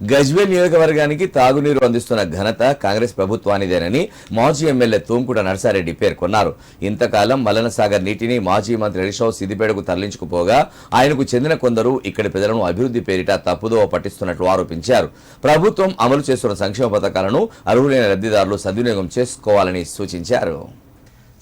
గజ్వేల్ నియోజకవర్గానికి తాగునీరు అందిస్తున్న ఘనత కాంగ్రెస్ ప్రభుత్వానిదేనని మాజీ ఎమ్మెల్యే తూంకుట నర్సారెడ్డి పేర్కొన్నారు. ఇంతకాలం మల్లనసాగర్ నీటిని మాజీ మంత్రి హరీష్రావు సిద్దిపేటకు తరలించుకుపోగా ఆయనకు చెందిన కొందరు ఇక్కడి ప్రజలను అభివృద్ధి పేరిట తప్పుదోవ పట్టిస్తున్నట్లు ఆరోపించారు. ప్రభుత్వం అమలు చేస్తున్న సంక్షేమ పథకాలను అర్హులైన లబ్ధిదారులు సద్వినియోగం చేసుకోవాలని సూచించారు.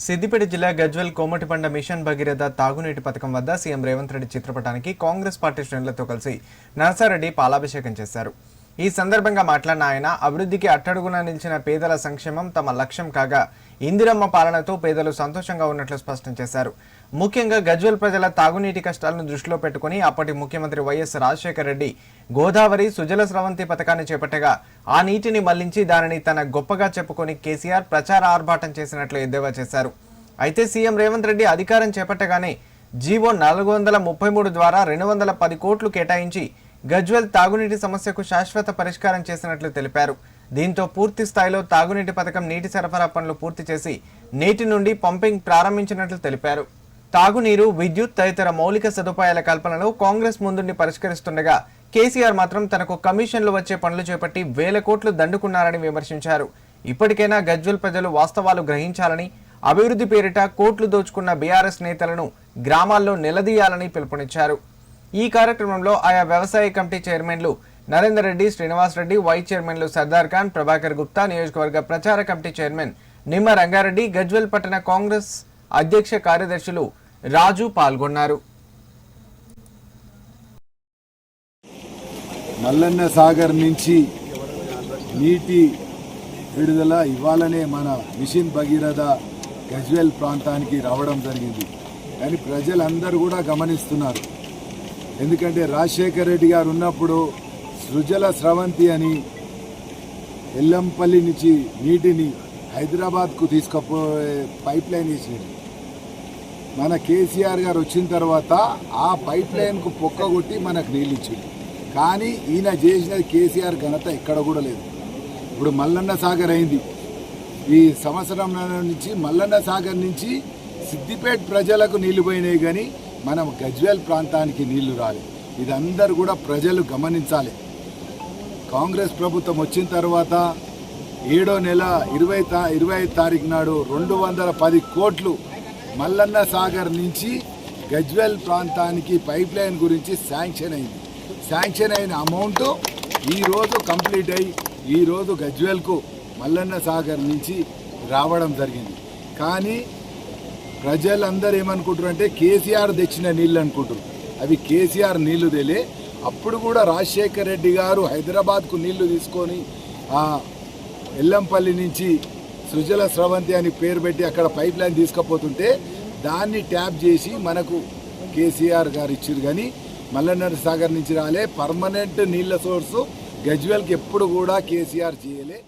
సిద్దిపేట జిల్లా గజ్వెల్ కోమటిపండ మిషన్ భగీరథ తాగునీటి పథకం వద్ద సీఎం రేవంత్ రెడ్డి చిత్రపటానికి కాంగ్రెస్ పార్టీ శ్రేణులతో కలిసి నరసారెడ్డి పాలాభిషేకం చేశారు. ఈ సందర్భంగా మాట్లాడిన ఆయన అభివృద్ధికి అట్టడుగున నిలిచిన పేదల సంక్షేమం తమ లక్ష్యం కాగా ఇందిరమ్మ పాలనతో పేదలు సంతోషంగా ఉన్నట్లు స్పష్టం చేశారు. ముఖ్యంగా గజ్వెల్ ప్రజల తాగునీటి కష్టాలను దృష్టిలో పెట్టుకుని అప్పటి ముఖ్యమంత్రి వైఎస్ రాజశేఖర రెడ్డి గోదావరి సుజల స్రవంతి పథకాన్ని చేపట్టగా ఆ నీటిని మళ్ళించి దానిని తన గొప్పగా చెప్పుకొని కేసీఆర్ ప్రచార ఆర్భాటం చేసినట్లు ఎద్దేవా చేశారు. అయితే సీఎం రేవంత్ రెడ్డి అధికారం చేపట్టగానే జీవో నాలుగు వందల ముప్పై మూడు ద్వారా రెండు వందల పది కోట్లు కేటాయించి గజ్వెల్ తాగునీటి సమస్యకు శాశ్వత పరిష్కారం చేసినట్లు తెలిపారు. దీంతో పూర్తి స్థాయిలో తాగునీటి పథకం నీటి సరఫరా పనులు పూర్తి చేసి నేటి నుండి పంపింగ్ ప్రారంభించినట్లు తెలిపారు. తాగునీరు విద్యుత్ తదితర మౌలిక సదుపాయాల కల్పనలో కాంగ్రెస్ ముందుండి పరిష్కరిస్తుండగా కేసీఆర్ మాత్రం తనకు కమిషన్లు వచ్చే పనులు చేపట్టి వేల కోట్లు దండుకున్నారని విమర్శించారు. ఇప్పటికైనా గజ్వెల్ ప్రజలు వాస్తవాలు గ్రహించాలని అభివృద్ధి పేరిట కోట్లు దోచుకున్న బీఆర్ఎస్ నేతలను గ్రామాల్లో నిలదీయాలని పిలుపునిచ్చారు. ఈ కార్యక్రమంలో ఆయా వ్యవసాయ కమిటీ చైర్మన్లు నరేందర్ రెడ్డి శ్రీనివాస్ రెడ్డి వైస్ చైర్మన్లు సర్దార్ ఖాన్ ప్రభాకర్ గుప్తా నియోజకవర్గ ప్రచార కమిటీ చైర్మన్ నిమ్మ రంగారెడ్డి గజ్వెల్ పట్టణ కాంగ్రెస్ అధ్యక్ష కార్యదర్శులు రాజు పాల్గొన్నారు. మల్లన్న సాగర్ నుంచి నీటి విడుదల ఇవ్వాలనే మన మిషన్ భగీరథ గజ్వెల్ ప్రాంతానికి రావడం జరిగింది. కానీ ప్రజలందరూ కూడా గమనిస్తున్నారు. ఎందుకంటే రాజశేఖర్ రెడ్డి గారు ఉన్నప్పుడు సృజల స్రవంతి అని ఎల్లంపల్లి నుంచి నీటిని హైదరాబాద్కు తీసుకుపోయే పైప్ లైన్ వేసింది మన కేసీఆర్ గారు వచ్చిన తర్వాత ఆ పైప్ లైన్కు పొక్క కొట్టి మనకు నీళ్ళు ఇచ్చింది కానీ ఈయన చేసినది కేసీఆర్ ఘనత ఎక్కడ కూడా లేదు. ఇప్పుడు మల్లన్న సాగర్ అయింది. ఈ సంవత్సరం నుంచి మల్లన్న సాగర్ నుంచి సిద్దిపేట ప్రజలకు నీళ్ళు పోయినాయి కానీ మనం గజ్వేల్ ప్రాంతానికి నీళ్ళు రాలేదు ఇది అందరూ కూడా ప్రజలు గమనించాలి. కాంగ్రెస్ ప్రభుత్వం వచ్చిన తర్వాత ఏడో నెల ఇరవై తా ఇరవై ఐదు తారీఖు నాడు రెండు వందల పది కోట్లు మల్లన్న సాగర్ నుంచి గజ్వెల్ ప్రాంతానికి పైప్ లైన్ గురించి శాంక్షన్ అయింది. శాంక్షన్ అయిన అమౌంట్ ఈరోజు కంప్లీట్ అయ్యి ఈరోజు గజ్వేల్కు మల్లన్న సాగర్ నుంచి రావడం జరిగింది. కానీ ప్రజలందరూ ఏమనుకుంటారు అంటే కేసీఆర్ తెచ్చిన నీళ్ళు అనుకుంటారు అవి కేసీఆర్ నీళ్ళు తెలియ అప్పుడు కూడా రాజశేఖర్ రెడ్డి గారు హైదరాబాద్కు నీళ్ళు తీసుకొని ఆ ఎల్లంపల్లి నుంచి సృజల స్రవంతి అని పేరు పెట్టి అక్కడ పైప్ లైన్ తీసుకుపోతుంటే దాన్ని ట్యాప్ చేసి మనకు కేసీఆర్ గారు ఇచ్చారు. కానీ మల్లన్నర సాగర్ నుంచి రాలే. పర్మనెంట్ నీళ్ళ సోర్సు గజ్వెల్కి ఎప్పుడు కూడా కేసీఆర్ చేయలే.